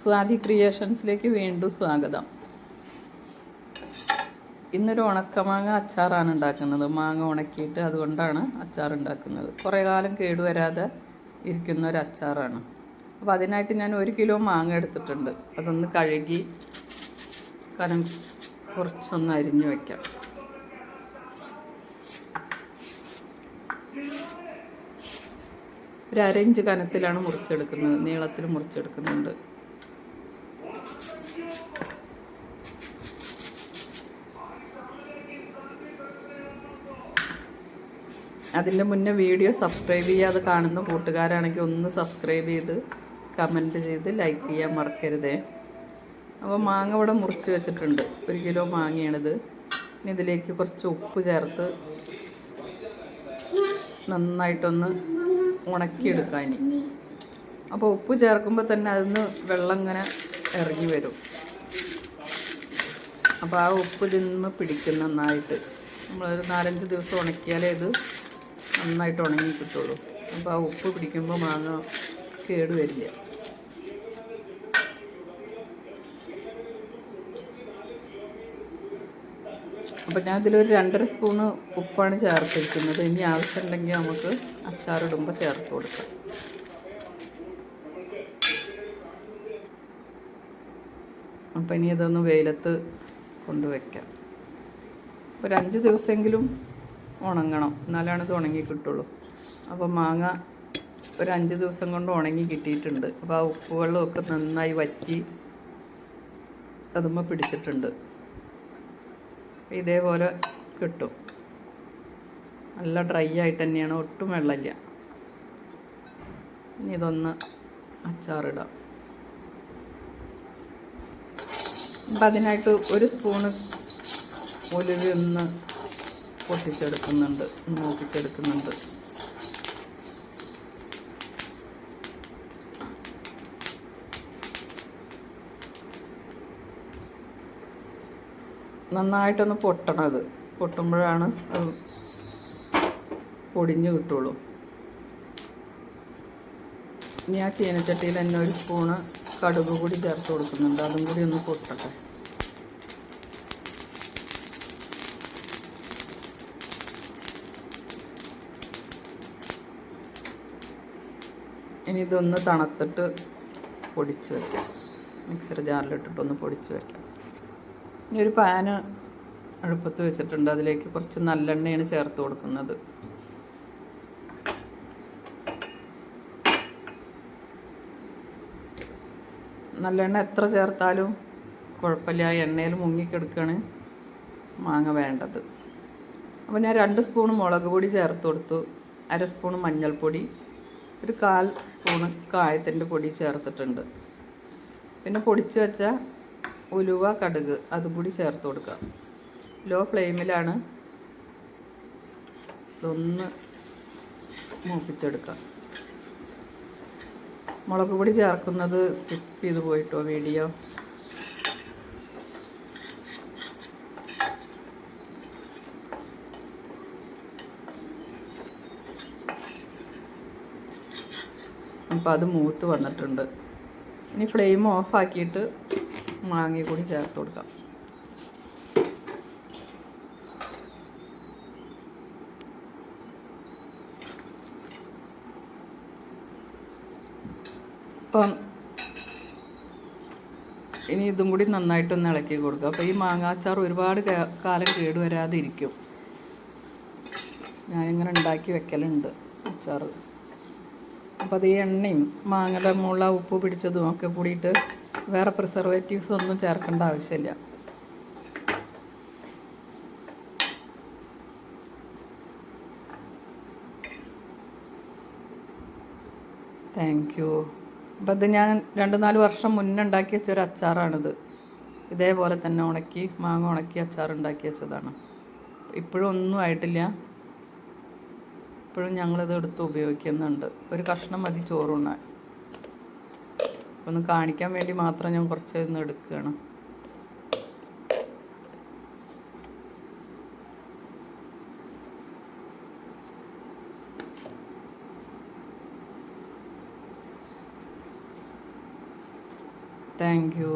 സ്വാതി ക്രിയേഷൻസിലേക്ക് വീണ്ടും സ്വാഗതം. ഇന്നൊരു ഉണക്കമാങ്ങ അച്ചാറാണ് ഉണ്ടാക്കുന്നത്. മാങ്ങ ഉണക്കിയിട്ട് അതുകൊണ്ടാണ് അച്ചാർ ഉണ്ടാക്കുന്നത്. കുറേ കാലം കേടുവരാതെ ഇരിക്കുന്ന ഒരു അച്ചാറാണ്. അപ്പോൾ അതിനായിട്ട് ഞാൻ ഒരു കിലോ മാങ്ങ എടുത്തിട്ടുണ്ട്. അതൊന്ന് കഴുകി കനം കുറച്ചൊന്ന് അരിഞ്ഞു വയ്ക്കാം ഒരു അരഞ്ച് കനത്തിലാണ് മുറിച്ചെടുക്കുന്നത്. നീളത്തിൽ മുറിച്ചെടുക്കുന്നുണ്ട്. അതിന്റെ മുന്നേ വീഡിയോ സബ്സ്ക്രൈബ് ചെയ്യാതെ കാണുന്ന കൂട്ടുകാരാണെങ്കിൽ ഒന്ന് സബ്സ്ക്രൈബ് ചെയ്ത് കമന്റ് ചെയ്ത് ലൈക്ക് ചെയ്യാൻ മറക്കരുതേ. അപ്പോൾ മാങ്ങ ഇവിടെ മുറിച്ച് വെച്ചിട്ടുണ്ട്. ഒരു കിലോ മാങ്ങയാണിത്. ഇനി ഇതിലേക്ക് കുറച്ച് ഉപ്പ് ചേർത്ത് നന്നായിട്ടൊന്ന് ഉണക്കിയെടുക്കാൻ അപ്പോൾ ഉപ്പ് ചേർക്കുമ്പോൾ തന്നെ അതിന്ന് വെള്ളം ഇങ്ങനെ ഇറങ്ങി വരും. അപ്പോൾ ആ ഉപ്പ് തിന്ന് പിടിക്കും നന്നായിട്ട്. നമ്മളൊരു നാലഞ്ച് ദിവസം ഉണക്കിയാലേ ഇത് നന്നായിട്ട് ഉണങ്ങി കിട്ടുള്ളൂ. അപ്പോൾ ആ ഉപ്പ് പിടിക്കുമ്പോൾ മാങ്ങ കേട് വരില്ല. അപ്പോൾ ഞാൻ ഇതിലൊരു രണ്ടര സ്പൂണ് ഉപ്പാണ് ചേർത്തിരിക്കുന്നത്. ഇനി ആവശ്യമുണ്ടെങ്കിൽ നമുക്ക് അച്ചാറിടുമ്പോൾ ചേർത്ത് കൊടുക്കാം. അപ്പം ഇനി ഇതൊന്ന് വെയിലത്ത് കൊണ്ടുവയ്ക്കാം ഒരു അഞ്ച് ദിവസമെങ്കിലും ഉണങ്ങണം. എന്നാലാണ് ഇത് ഉണങ്ങി കിട്ടുള്ളൂ. അപ്പോൾ മാങ്ങ ഒരു അഞ്ച് ദിവസം കൊണ്ട് ഉണങ്ങി കിട്ടിയിട്ടുണ്ട്. അപ്പോൾ ആ ഉപ്പ് വെള്ളമൊക്കെ നന്നായി വറ്റി അതുമ്പോൾ പിടിച്ചിട്ടുണ്ട്. ഇതേപോലെ കിട്ടും. നല്ല ഡ്രൈ ആയിട്ട് തന്നെയാണ്. ഒട്ടും വെള്ളമില്ല. ഇനി ഇതൊന്ന് അച്ചാറിടാം. അപ്പം അതിനായിട്ട് ഒരു സ്പൂണ് ഉലുവി ഒന്ന് പൊട്ടിച്ചെടുക്കുന്നുണ്ട് നോക്കിച്ചെടുക്കുന്നുണ്ട് നന്നായിട്ടൊന്ന് പൊട്ടണം അത് പൊട്ടുമ്പോഴാണ് അത് പൊടിഞ്ഞ് കിട്ടുള്ളൂ. ഇനി ആ ചീനച്ചട്ടിയിൽ തന്നെ ഒരു സ്പൂണ് കടുക് കൂടി ചേർത്ത് കൊടുക്കുന്നുണ്ട്. അതും കൂടി ഒന്ന് പൊട്ടട്ടെ. ഇനി ഇതൊന്ന് തണുത്തിട്ട് പൊടിച്ച് വയ്ക്കാം മിക്സർ ജാറിലിട്ടിട്ടൊന്ന് പൊടിച്ച് വയ്ക്കാം ഇനി ഒരു പാന് അടുപ്പത്ത് വെച്ചിട്ടുണ്ട്. അതിലേക്ക് കുറച്ച് നല്ലെണ്ണയാണ് ചേർത്ത് കൊടുക്കുന്നത്. നല്ലെണ്ണ എത്ര ചേർത്താലും കുഴപ്പമില്ല. ആ എണ്ണയിൽ മുങ്ങിക്കെടുക്കുകയാണ് മാങ്ങ വേണ്ടത്. അപ്പോൾ ഞാൻ രണ്ട് സ്പൂൺ മുളക് പൊടി ചേർത്ത് കൊടുത്തു. അര സ്പൂൺ മഞ്ഞൾപ്പൊടി. ഒരു കാൽ സ്പൂണ് കായത്തിന്റെ പൊടി ചേർത്തിട്ടുണ്ട്. പിന്നെ പൊടിച്ച് വെച്ച ഉലുവ കടുക് അതും കൂടി ചേർത്ത് കൊടുക്കുക. ലോ ഫ്ലെയിമിലാണ് ഇതൊന്ന് മൂപ്പിച്ചെടുക്കുക. മുളക് പൊടി ചേർക്കുന്നത് സ്കിപ്പ് ചെയ്ത് പോയിട്ടോ വീഡിയോ. അപ്പോൾ അത് മൂത്ത് വന്നിട്ടുണ്ട്. ഇനി ഫ്ലെയിം ഓഫാക്കിയിട്ട് മാങ്ങ കൂടി ചേർത്ത് കൊടുക്കാം. അപ്പം ഇനി ഇതും കൂടി നന്നായിട്ടൊന്ന് ഇളക്കി കൊടുക്കുക അപ്പോൾ ഈ മാങ്ങാച്ചാർ ഒരുപാട് കാലം കേടുവരാതെ ഇരിക്കും. ഞാനിങ്ങനെ ഉണ്ടാക്കി വെക്കലുണ്ട് അച്ചാർ അപ്പോൾ അത് ഈ എണ്ണയും മാങ്ങയുടെ മുള ഉപ്പ് പിടിച്ചതും ഒക്കെ കൂടിയിട്ട് വേറെ പ്രിസർവേറ്റീവ്സ് ഒന്നും ചേർക്കേണ്ട ആവശ്യമില്ല. താങ്ക് യു അപ്പം ഇത് ഞാൻ രണ്ട് നാല് വർഷം മുന്നേ ഉണ്ടാക്കി വെച്ച ഒരു അച്ചാറാണിത്. ഇതേപോലെ തന്നെ ഉണക്കി മാങ്ങ ഉണക്കി അച്ചാർ ഉണ്ടാക്കി വെച്ചതാണ്. ഇപ്പോഴും ഒന്നും ആയിട്ടില്ല. ഇപ്പോഴും ഞങ്ങളിത് എടുത്ത് ഉപയോഗിക്കുന്നുണ്ട്. ഒരു കഷ്ണം മതി ചോറുണ്ണാൻ ഒന്ന് കാണിക്കാൻ വേണ്ടി മാത്രം ഞാൻ കുറച്ച് ഇന്ന് എടുക്കുകയാണ്. Thank you.